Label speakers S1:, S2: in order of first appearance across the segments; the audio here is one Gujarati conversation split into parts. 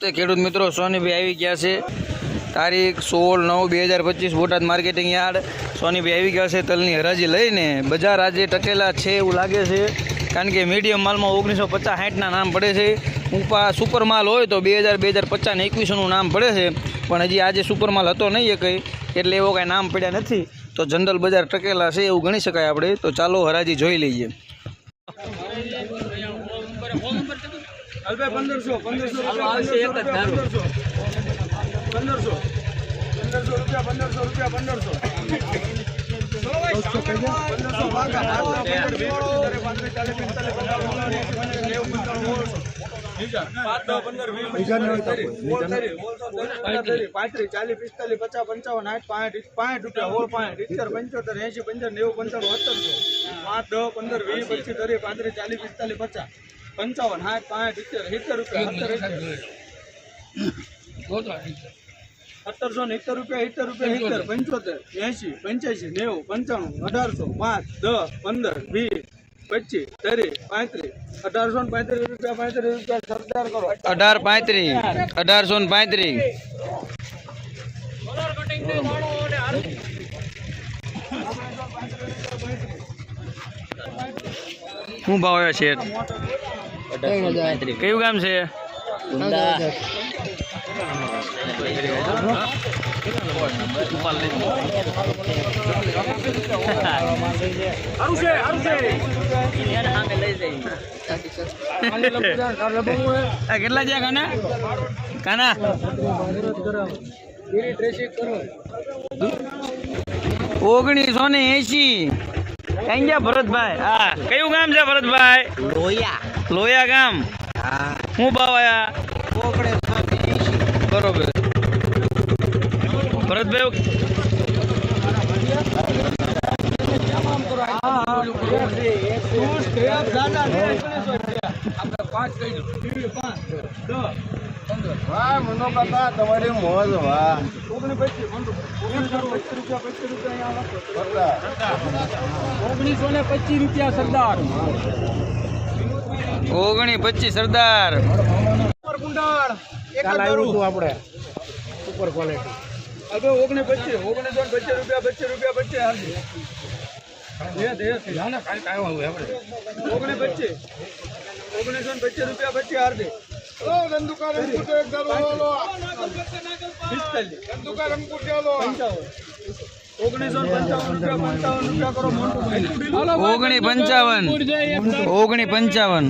S1: તે ખેડૂત મિત્રો, સોનીભાઈ આવી ગયા છે. તારીખ સોળ નવ બે હજાર પચીસ બોટાદ માર્કેટિંગ યાર્ડ. સોનીભાઈ આવી ગયા છે તલની હરાજી લઈને. બજાર આજે ટકેલા છે એવું લાગે છે, કારણ કે મીડિયમ માલમાં ઓગણીસો પચાસ સાઠના નામ પડે છે. ઉપા સુપર માલ હોય તો બે હજાર બે હજાર પચાસ ને એકવીસોનું નામ પડે છે. પણ હજી આજે સુપર માલ હતો નહીં એ કંઈ, એટલે એવો કાંઈ નામ પડ્યા નથી. તો જનરલ બજાર ટકેલા છે એવું ગણી શકાય આપણે. તો ચાલો હરાજી જોઈ લઈએ.
S2: પંદરસો પંદરસો રૂપિયા પંદરસો પંદરસો. પંદરસો રૂપિયા પંદરસો રૂપિયા પંદરસો. પાંત્રીસ ચાલીસ પિસ્તાલીસ પચાસ પંચાવન આઠ પાંઠ પાંઠ રૂપિયા હોળ પાંઠ ઇત્તેર પંચોતેર એંશી પંદર નેવું પંચાણું સત્તરસો પાંચ દસ પંદર વીસ પચીસ ત્રીસ પાંત્રીસ ચાલીસ પિસ્તાલીસ પચાસ. પંચાવન સાઠ પાંઠ ઇત્તેર સિત્તેર રૂપિયા સત્તર સત્તરસો ને ઇત્તેર રૂપિયા ઇત્તેર રૂપિયા ઇત્તેર પંચોતેર. એસી પંચ્યાસી નેવું પંચાણું અઢારસો પાંચ દસ પંદર વીસ પચીસ ત્રીસ પાંત્રીસ. અઢારસો ને પાંત્રીસ રૂપિયા પાંત્રીસ રૂપિયા સરદાર કરો.
S1: અઢાર પાંત્રીસ અઢારસો ને પાંત્રીસ. શું ભાવ છે કયું ગામ છે? કેટલા છે કાના? કાના? ઓગણીસો ને એસી કઈ ગયા ભરતભાઈ? હા. કયું ગામ છે ભરતભાઈ?
S3: લોયા
S1: લોયા ગામ. હું બાવાયા? બરોબર. ભરતભાઈ
S2: વાહ મનોકાકા તમારી મોજ વાહ ઓગણીસો ને પચીસ રૂપિયા સરદાર.
S1: ઓગણી પચીસ સરદાર.
S2: એક.
S3: આપણે સુપર ક્વોલિટી
S2: હવે ઓગણીસ પચીસ ઓગણીસો ને પચીસ રૂપિયા પચીસ રૂપિયા પચીસ હાલશે. દે, દે, દે. ઓગણીસ પચીસ ઓગણીસો પચીસ રૂપિયા પચીસ. ઓગણીસો ને પંચાવન. રૂપિયા
S1: ઓગણી પંચાવન ઓગણી પંચાવન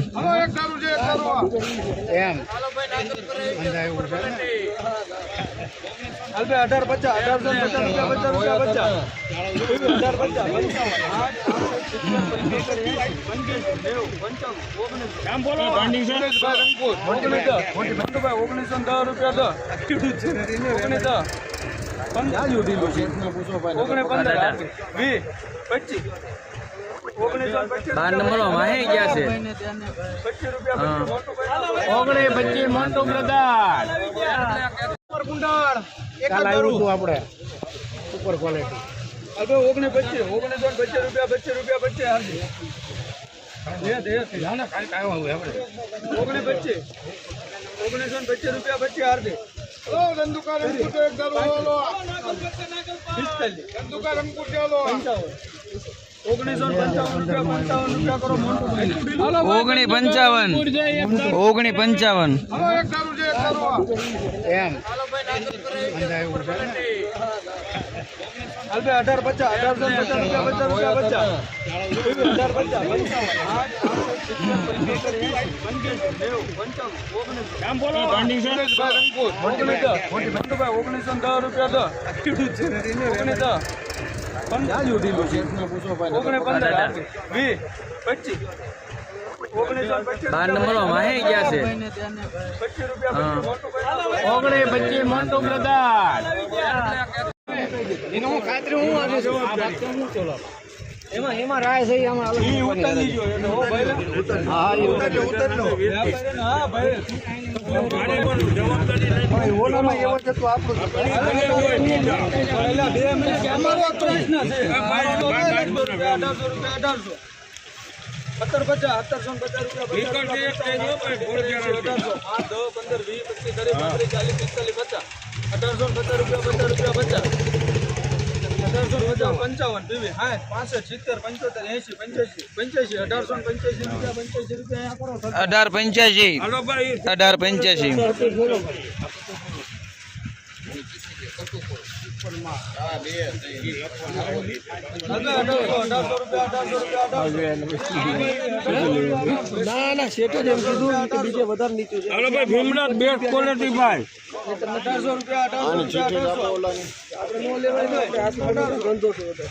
S3: એમ.
S2: અઢાર પચાસ અઢાર પચાસ ઓગણીસ. દસ. રૂપિયા દસ. ઓગણીસ પંદર. પંદર. વીસ પચીસ. પચીસ
S1: બાર નંબરો ગયા છે.
S2: પચીસ પચીસ
S3: ઓગણી પચીસ મોટો કાલ આવ્યું હતું આપણે. સુપર ક્વોલિટી
S2: હવે ઓગણીસ પચીસ ઓગણીસો ને પચીસ રૂપિયા પચીસ રૂપિયા પચીસ હાલશે. દે, દે, દે. ઓગણીસ પચીસ. ઓગણીસો ને પચીસ રૂપિયા પચીસ હાલશે. ભાઈ.
S1: ઓગણી પંચાવન. ઓગણી પંચાવન.
S3: એમ.
S2: ભાઈ અઢાર પચાસ અઢારસો બચ્ચા પચાસ રૂપિયા પચાસ રૂપિયા પચાસ ઓગણીસ. દસ. રૂપિયા
S1: બાર નંબરો માહી ગયા છે હા.
S2: પચીસ મોટું
S3: બ્રધર એનું હું ખાતરી હું ચલો એમાં એમાં રાય છે એમાં અલગ
S2: ઈ ઉતારી ગયો એટલે હો ભાઈ
S3: હા એ ઉતરજો ઉતરજો
S2: વ્યાપારીને હા ભાઈ
S3: ઓલામાં એવો છે તો આપણું
S2: પહેલા બે મિનિટ અમારો પ્રશ્ન છે અઢારસો રૂપિયા અઢારસો સત્તર પચાસ સત્તરસો ને પચાસ રૂપિયા પંદર વીસ પચીસ ચાલીસ પિસ્તાલીસ પચાસ અઢારસો ને પચાસ રૂપિયા પચાસ રૂપિયા પચાસ અઢારસો પંચાવન. પાસઠ સિત્તેર પંચોતેર એંશી પંચ્યાસી પંચ્યાસી અઢારસો ને પંચ્યાસી રૂપિયા પંચ્યાસી રૂપિયા
S1: અઢાર પંચ્યાસી અઢાર પંચ્યાસી.
S3: ના ના શેઠે જ એમ કીધું કે બીજે વધારે નીચું છે
S2: અઢારસો રૂપિયા અઢારસો રૂપિયા અઢારસો.
S3: આપણે ધંધો છે બધો.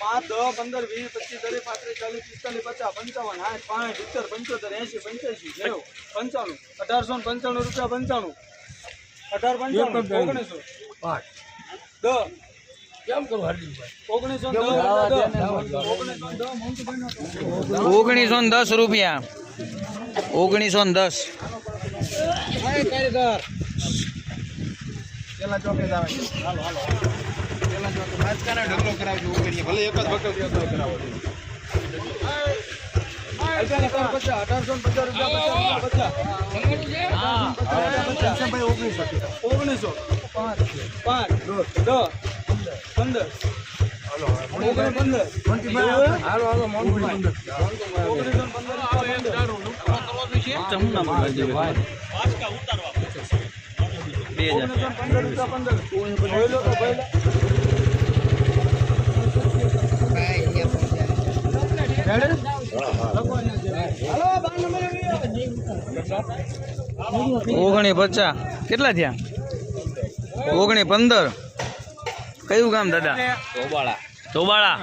S2: પાંચ દસ પંદર વીસ પચીસ ત્રીસ પાંત્રીસ ચાલીસ પિસ્તાલીસ પચાસ પંચાવન સાઠ પાંચ સિત્તેર પંચોતેર એંશી પંચ્યાસી નેવું પંચાણું અઢારસો પંચાણું રૂપિયા પંચાણું. અઢાર પંચાણું ઓગણીસો. દસ.
S3: કેમ
S2: ઓગણીસો દસ
S1: રૂપિયા. ઓગણીસો દસ.
S3: કારીગર
S2: પેલા ચોકે જ આવે. છે. હાલો હાલો. પેલા ચોકે. રાજકારણ ઢગલો કરાવજો કરીએ ભલે એક જ વખત ઢગલો કરાવો. અઢારસો ને પચાસ રૂપિયા પચાસ પચાસ. ઓગણીસો પાંચ. પાંચ. દસ. પંદર. ઓગણ ભરેલો.
S1: ઓગણી પચાસ કેટલા થયા? ઓગણી પંદર કયું ગામ દાદા? ધોબાળા. ધોબાળા.